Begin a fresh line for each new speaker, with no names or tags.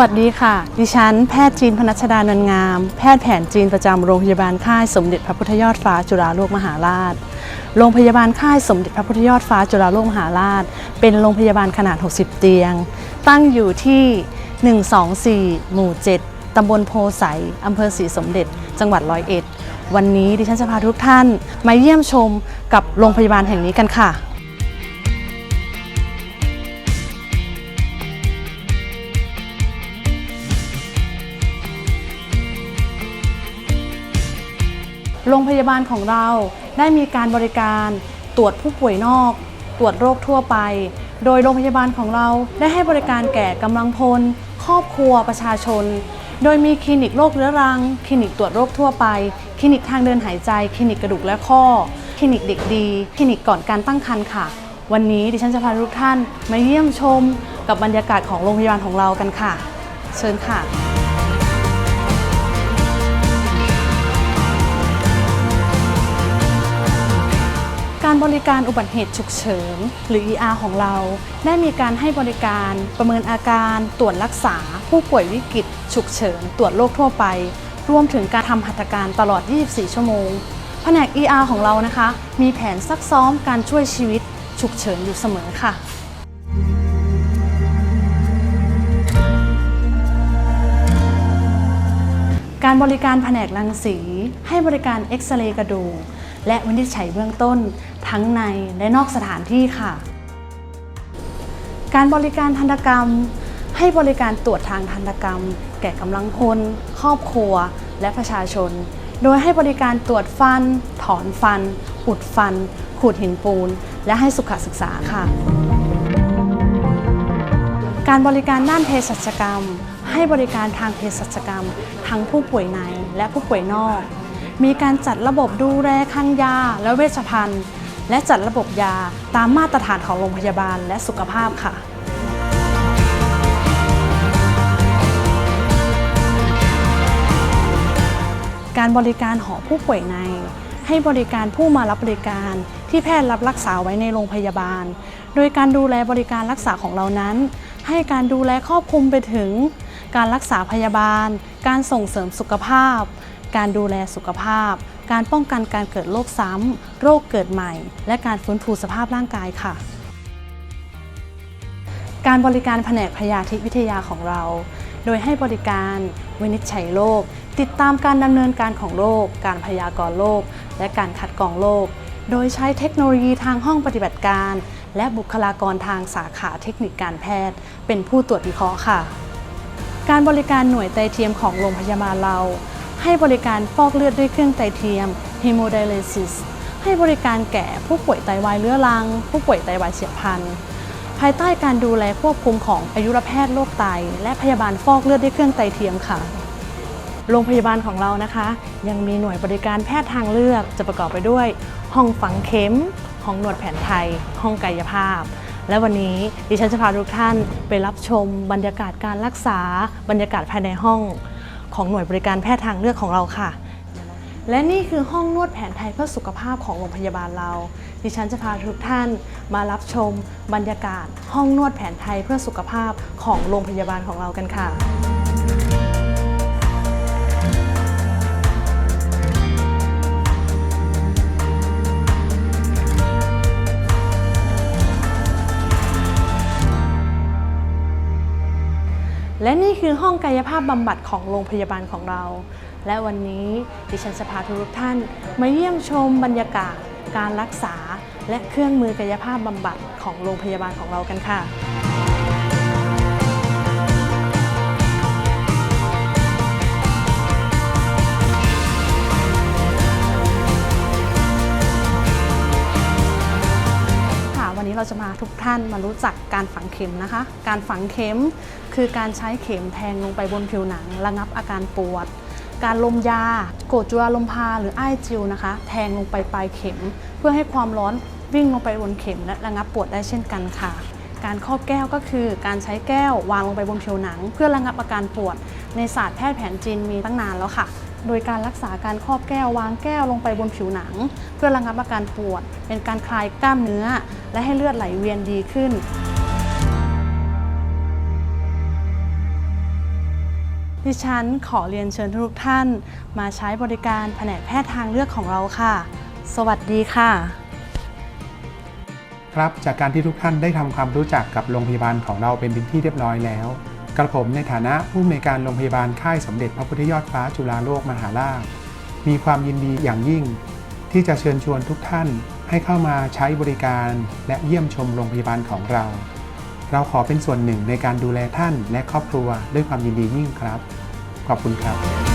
วัสดีค่ะ ดิฉันแพทย์จีนพนัชดานนงาม แพทย์แผนจีนประจำโรงพยาบาลค่ายสมเด็จพระพุทธยอดฟ้าจุฬาโลกมหาราช โรงพยาบาลค่ายสมเด็จพระพุทธยอดฟ้าจุฬาโลกมหาราช เป็นโรงพยาบาลขนาด 60 เตียง ตั้งอยู่ที่ 124 หมู่ 7 ตำบลโพไสอำเภอศรีสมเด็จ จังหวัดร้อยเอ็ด วันนี้ดิฉันจะพาทุกท่านมาเยี่ยมชมกับโรงพยาบาลแห่งนี้กันค่ะ โรงพยาบาลของเราได้มีการบริการตรวจผู้ป่วยนอก ตรวจโรคทั่วไป โดยโรงพยาบาลของเราได้ให้บริการแก่กำลังพล ครอบครัวประชาชน โดยมีคลินิกโรคเรื้อรัง คลินิกตรวจโรคทั่วไป คลินิกทางเดินหายใจ คลินิกกระดูกและข้อ คลินิกเด็กดี คลินิกก่อนการตั้งครรภ์ค่ะ วันนี้ดิฉันจะพาทุกท่านมาเยี่ยมชม กับบรรยากาศของโรงพยาบาลของเรากันค่ะ เชิญค่ะ การบริการอุบัติเหตุฉุกเฉินหรือ ER ของเรา ได้มีการให้บริการประเมินอาการตรวจรักษา ผู้ป่วยวิกฤตฉุกเฉิน ตรวจโรคทั่วไป รวมถึงการทำหัตถการตลอด 24 ชั่วโมง แผนก ER ของเรานะคะ มีแผนซักซ้อมการช่วยชีวิตฉุกเฉินอยู่เสมอค่ะการบริการแผนกรังสี ให้บริการเอ็กซเรย์กระดูก และวินิจฉัยเบื้องต้น ทั้งในและนอกสถานที่ค่ะ การบริการทันตกรรม ให้บริการตรวจทางทันตกรรม แก่กำลังพลครอบครัว และประชาชน โดยให้บริการตรวจฟัน ถอนฟัน อุดฟัน ขูดหินปูน และให้สุขศึกษาค่ะการบริการด้านเภสัชกรรม ให้บริการทางเภสัชกรรม ทั้งผู้ป่วยในและผู้ป่วยนอก มีการจัดระบบดูแลคลังยา และเวชภัณฑ์ และจัดระบบยาตามมาตรฐานของโรงพยาบาลและสุขภาพค่ะการบริการหอผู้ป่วยใน ให้บริการผู้มารับบริการที่แพทย์รับรักษาไว้ในโรงพยาบาล โดยการดูแลบริการรักษาของเรานั้น ให้การดูแลครอบคลุมไปถึง การรักษาพยาบาล การส่งเสริมสุขภาพ การดูแลสุขภาพ การป้องกันการเกิดโรคซ้ำ โรคเกิดใหม่ และการฟื้นฟูสภาพร่างกายค่ะ การบริการแผนกพยาธิวิทยาของเรา โดยให้บริการวินิจฉัยโรค ติดตามการดำเนินการของโรค การพยากรณ์โรค และการคัดกรองโรค โดยใช้เทคโนโลยีทางห้องปฏิบัติการ และบุคลากรทางสาขาเทคนิคการแพทย์ เป็นผู้ตรวจวิเคราะห์ค่ะการบริการหน่วยไตเทียมของโรงพยาบาลเรา ให้บริการฟอกเลือดด้วยเครื่องไตเทียม hemodialysis ให้บริการแก่ผู้ป่วยไตวายเรื้อรัง ผู้ป่วยไตวายเฉียบพลันภายใต้การดูแลควบคุมของอายุรแพทย์โรคไต และพยาบาลฟอกเลือดด้วยเครื่องไตเทียมค่ะ โรงพยาบาลของเรานะคะ ยังมีหน่วยบริการแพทย์ทางเลือกจะประกอบไปด้วย ห้องฝังเข็ม ห้องนวดแผนไทย ห้องกายภาพ และวันนี้ดิฉันจะพาทุกท่านไปรับชมบรรยากาศการรักษา บรรยากาศภายในห้อง ของหน่วยบริการแพทย์ทางเลือกของเราค่ะ และนี่คือห้องนวดแผนไทยเพื่อสุขภาพของโรงพยาบาลเรา ดิฉันจะพาทุกท่านมารับชมบรรยากาศ ห้องนวดแผนไทยเพื่อสุขภาพของโรงพยาบาลของเรากันค่ะ และนี่คือห้องกายภาพบำบัดของโรงพยาบาลของเรา และวันนี้ดิฉันจะพาทุกท่าน มาเยี่ยมชมบรรยากาศ การรักษา และเครื่องมือกายภาพบำบัดของโรงพยาบาลของเรากันค่ะ วันนี้เราจะมาทุกท่านมารู้จักการฝังเข็มนะคะ การฝังเข็มคือการใช้เข็มแทงลงไปบนผิวหนัง ระงับอาการปวด การลมยา โกรดจุลาลมพาหรือไอจิวนะคะ แทงลงไปปลายเข็ม เพื่อให้ความร้อนวิ่งลงไปบนเข็มและระงับปวดได้เช่นกันค่ะ การครอบแก้วก็คือการใช้แก้ววางลงไปบนผิวหนัง เพื่อระงับอาการปวด ในศาสตร์แพทย์แผนจีนมีตั้งนานแล้วค่ะ โดยการรักษาการครอบแก้ววางแก้วลงไปบนผิวหนัง เพื่อระงับอาการปวด เป็นการคลายกล้ามเนื้อ และให้เลือดไหลเวียนดีขึ้นดิฉันขอเรียนเชิญทุกท่าน มาใช้บริการแผนกแพทย์ทางเลือกของเราค่ะ สวัสดีค่ะ
ครับ จากการที่ทุกท่านได้ทำความรู้จักกับโรงพยาบาลของเราเป็นที่เรียบร้อยแล้ว กระผมในฐานะผู้อำนวยการโรงพยาบาลค่ายสมเด็จพระพุทธยอดฟ้าจุฬาโลกมหาราช มีความยินดีอย่างยิ่ง ที่จะเชิญชวนทุกท่านให้เข้ามาใช้บริการและเยี่ยมชมโรงพยาบาลของเรา เราขอเป็นส่วนหนึ่งในการดูแลท่านและครอบครัวด้วยความยินดียิ่งครับ ขอบคุณครับ